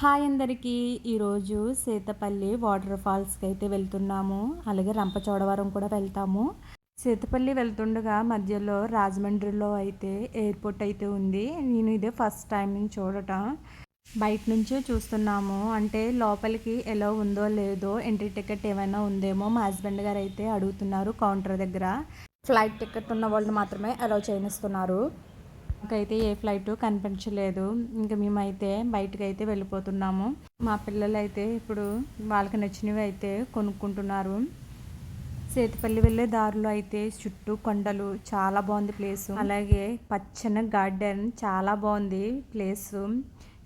Hi అందరికీ. ఈరోజు Seethapalli water ఫాల్స్కి అయితే వెళ్తున్నాము. అలాగే రంపచోడవరం కూడా వెళ్తాము. సీతపల్లి వెళ్తుండగా మధ్యలో రాజమండ్రిలో అయితే ఎయిర్పోర్ట్ అయితే ఉంది. నేను ఇదే ఫస్ట్ టైం నేను చూడటం. బయట నుంచే చూస్తున్నాము. అంటే లోపలికి ఎలా ఉందో లేదో ఎంట్రీ టికెట్ ఏమైనా ఉందేమో మా హస్బెండ్ గారు అయితే అడుగుతున్నారు కౌంటర్ దగ్గర. ఫ్లైట్ టికెట్ ఉన్న వాళ్ళు మాత్రమే అలౌ చేయనిస్తున్నారు ఇంకైతే ఏ ఫ్లైట్ కనిపించలేదు. ఇంకా మేమైతే బయటకు అయితే వెళ్ళిపోతున్నాము. మా పిల్లలు అయితే ఇప్పుడు వాళ్ళకి నచ్చినవి అయితే కొనుక్కుంటున్నారు. సేతుపల్లి వెళ్ళే దారిలో అయితే చుట్టూ కొండలు చాలా బాగుంది ప్లేస్. అలాగే పచ్చని గార్డెన్ చాలా బాగుంది ప్లేస్.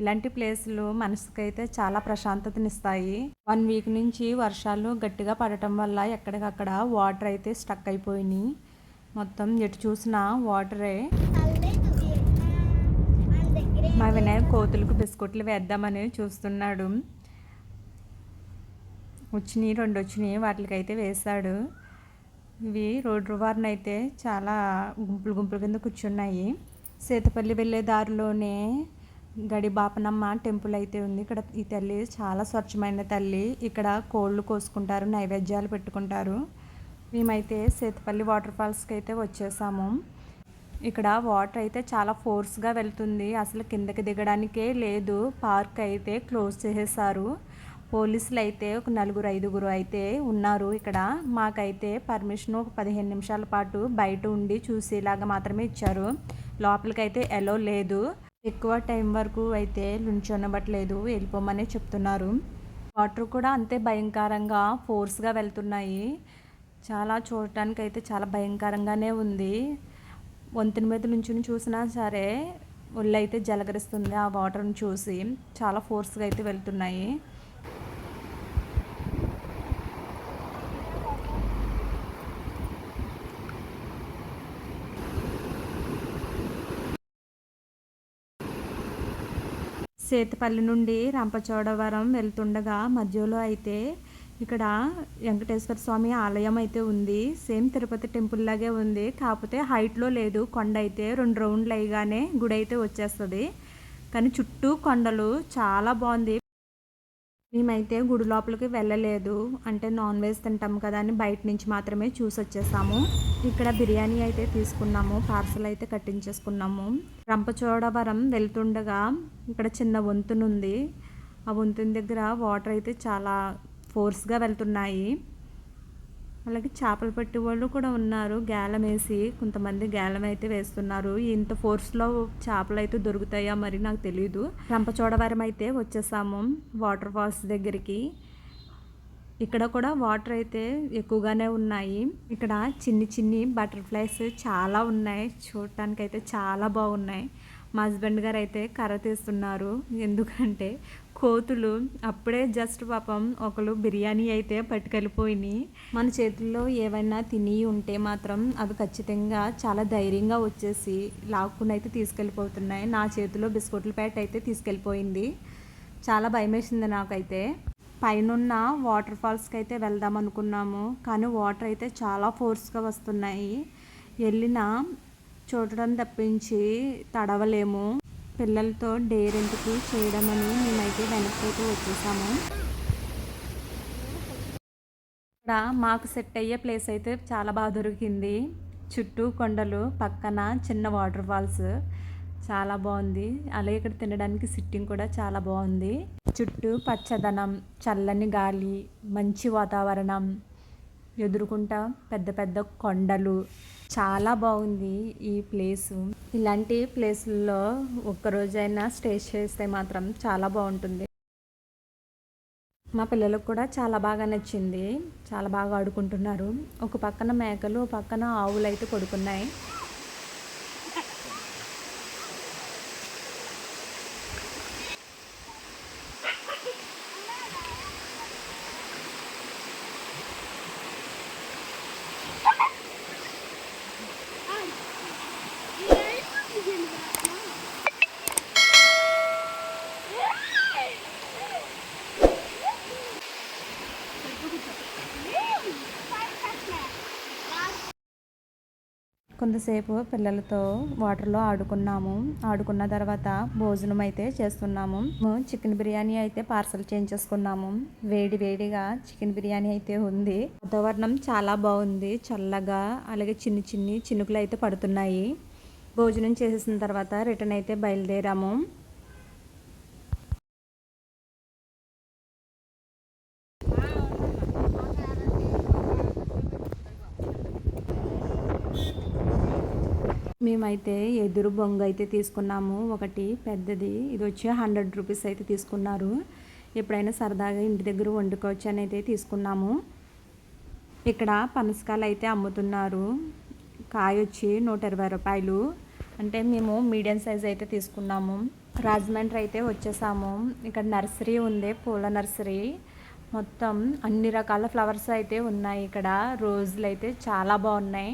ఇలాంటి ప్లేసులు మనసుకైతే చాలా ప్రశాంతతనిస్తాయి. వన్ వీక్ నుంచి వర్షాలు గట్టిగా పడటం వల్ల ఎక్కడికక్కడ వాటర్ అయితే స్టక్ అయిపోయినాయి. మొత్తం ఎటు చూసినా వాటరే. వినాయక కోతులకు బిస్కెట్లు వేద్దామని చూస్తున్నాడు. వచ్చినాయి రెండు వచ్చినాయి వాటికైతే వేశాడు. ఇవి రోడ్డు వారిని అయితే చాలా గుంపులు గుంపుల కింద కూర్చున్నాయి. సీతపల్లి వెళ్ళే దారిలోనే గడి బాపనమ్మ టెంపుల్ అయితే ఉంది. ఇక్కడ ఈ తల్లి చాలా స్వచ్ఛమైన తల్లి. ఇక్కడ కోళ్ళు కోసుకుంటారు నైవేద్యాలు పెట్టుకుంటారు. మేమైతే సేతపల్లి వాటర్ ఫాల్స్కి అయితే వచ్చేసాము. ఇక్కడ వాటర్ అయితే చాలా ఫోర్స్గా వెళ్తుంది. అసలు కిందకి దిగడానికే లేదు. పార్క్ అయితే క్లోజ్ చేసేసారు. పోలీసులు అయితే ఒక నలుగురు ఐదుగురు అయితే ఉన్నారు ఇక్కడ. మాకైతే పర్మిషన్ ఒక పదిహేను నిమిషాల పాటు బయట ఉండి చూసేలాగా మాత్రమే ఇచ్చారు. లోపలికైతే ఎలో లేదు. ఎక్కువ టైం వరకు అయితే లుంచొనబట్లేదు వెళ్ళిపోమని చెప్తున్నారు. వాటర్ కూడా అంతే భయంకరంగా ఫోర్స్గా వెళ్తున్నాయి. చాలా చూడటానికి అయితే చాలా భయంకరంగానే ఉంది. వంతెన మీద నుంచి చూసినా సరే ఒళ్ళు అయితే జలగరిస్తుంది ఆ వాటర్ని చూసి చాలా ఫోర్స్గా అయితే వెళ్తున్నాయి. సేతుపల్లి నుండి రంపచోడవరం వెళ్తుండగా మధ్యలో అయితే ఇక్కడ వెంకటేశ్వర స్వామి ఆలయం అయితే ఉంది. సేమ్ తిరుపతి టెంపుల్ లాగే ఉంది. కాకపోతే హైట్లో లేదు. కొండ అయితే రెండు రౌండ్లు అయ్యగానే గుడి అయితే వచ్చేస్తుంది. కానీ చుట్టూ కొండలు చాలా బాగుంది. మేమైతే గుడి లోపలికి వెళ్ళలేదు. అంటే నాన్ వెజ్ తింటాం కదా అని బయట నుంచి మాత్రమే చూసి వచ్చేసాము. ఇక్కడ బిర్యానీ అయితే తీసుకున్నాము. పార్సల్ అయితే కట్టించేసుకున్నాము. రంపచోడవరం వెళ్తుండగా ఇక్కడ చిన్న వంతునుంది. ఆ వంతుని దగ్గర వాటర్ అయితే చాలా ఫోర్స్గా వెళ్తున్నాయి. అలాగే చేపలు పట్టే వాళ్ళు కూడా ఉన్నారు. గేలం వేసి కొంతమంది గేలం అయితే వేస్తున్నారు. ఇంత ఫోర్స్లో చేపలు అయితే దొరుకుతాయా మరి నాకు తెలియదు రంపచోడవరం అయితే వచ్చేసాము వాటర్ ఫాల్స్ దగ్గరికి. ఇక్కడ కూడా వాటర్ అయితే ఎక్కువగానే ఉన్నాయి. ఇక్కడ చిన్ని చిన్ని బటర్ఫ్లైస్ చాలా ఉన్నాయి. చూడటానికి అయితే చాలా బాగున్నాయి. మా హస్బెండ్ గారు అయితే కర్ర తీస్తున్నారు. ఎందుకంటే కోతులు అప్పుడే జస్ట్ పాపం ఒకరు బిర్యానీ అయితే పట్టుకెళ్ళిపోయినాయి. మన చేతుల్లో ఏవైనా తిని ఉంటే మాత్రం అవి ఖచ్చితంగా చాలా ధైర్యంగా వచ్చేసి లాక్కుని అయితే తీసుకెళ్ళిపోతున్నాయి. నా చేతిలో బిస్కెట్ల ప్యాట్ అయితే తీసుకెళ్ళిపోయింది. చాలా భయమేసింది నాకైతే. పైనున్న వాటర్ ఫాల్స్కి అయితే వెళ్దాం అనుకున్నాము. కానీ వాటర్ అయితే చాలా ఫోర్స్గా వస్తున్నాయి. వెళ్ళిన చూడడం తప్పించి తడవలేము. పిల్లలతో డేర్ ఎందుకు చేయడం అని మేమైతే వెనక్కి వచ్చేసాము. ఇక్కడ మాకు సెట్ అయ్యే ప్లేస్ అయితే చాలా బాగా దొరికింది. చుట్టూ కొండలు పక్కన చిన్న వాటర్ ఫాల్స్. చాలా బాగుంది. అలాగే ఇక్కడ తినడానికి సిట్టింగ్ కూడా చాలా బాగుంది. చుట్టూ పచ్చదనం చల్లని గాలి మంచి వాతావరణం. ఎదురుకుంటా పెద్ద పెద్ద కొండలు చాలా బాగుంది ఈ ప్లేసు. ఇలాంటి ప్లేసుల్లో ఒక్కరోజైనా స్టే చేస్తే మాత్రం చాలా బాగుంటుంది. మా పిల్లలకు కూడా చాలా బాగా నచ్చింది. చాలా బాగా ఆడుకుంటున్నారు. ఒక పక్కన మేకలు ఒక పక్కన ఆవులు అయితే పడుకున్నాయి. కొంతసేపు పిల్లలతో వాటర్లో ఆడుకున్నాము. ఆడుకున్న తర్వాత భోజనం అయితే చేస్తున్నాము. చికెన్ బిర్యానీ అయితే పార్సల్ చేయించేసుకున్నాము. వేడి వేడిగా చికెన్ బిర్యానీ అయితే ఉంది. వాతావరణం చాలా బాగుంది. చల్లగా అలాగే చిన్ని చిన్ని చినుకులు అయితే పడుతున్నాయి. భోజనం చేసేసిన తర్వాత రిటర్న్ అయితే బయలుదేరాము. మేమైతే ఎదురు బొంగ అయితే తీసుకున్నాము. ఒకటి పెద్దది. ఇది వచ్చి హండ్రెడ్ రూపీస్ అయితే తీసుకున్నారు. ఎప్పుడైనా సరదాగా ఇంటి దగ్గర వండుకోవచ్చు అని అయితే తీసుకున్నాము. ఇక్కడ పనసకాయలు అయితే అమ్ముతున్నారు. కాయ వచ్చి నూట ఇరవై రూపాయలు. అంటే మేము మీడియం సైజ్ అయితే తీసుకున్నాము. రాజమండ్రి అయితే వచ్చేసాము. ఇక్కడ నర్సరీ ఉంది పూల నర్సరీ. మొత్తం అన్ని రకాల ఫ్లవర్స్ అయితే ఉన్నాయి ఇక్కడ. రోజులు అయితే చాలా బాగున్నాయి.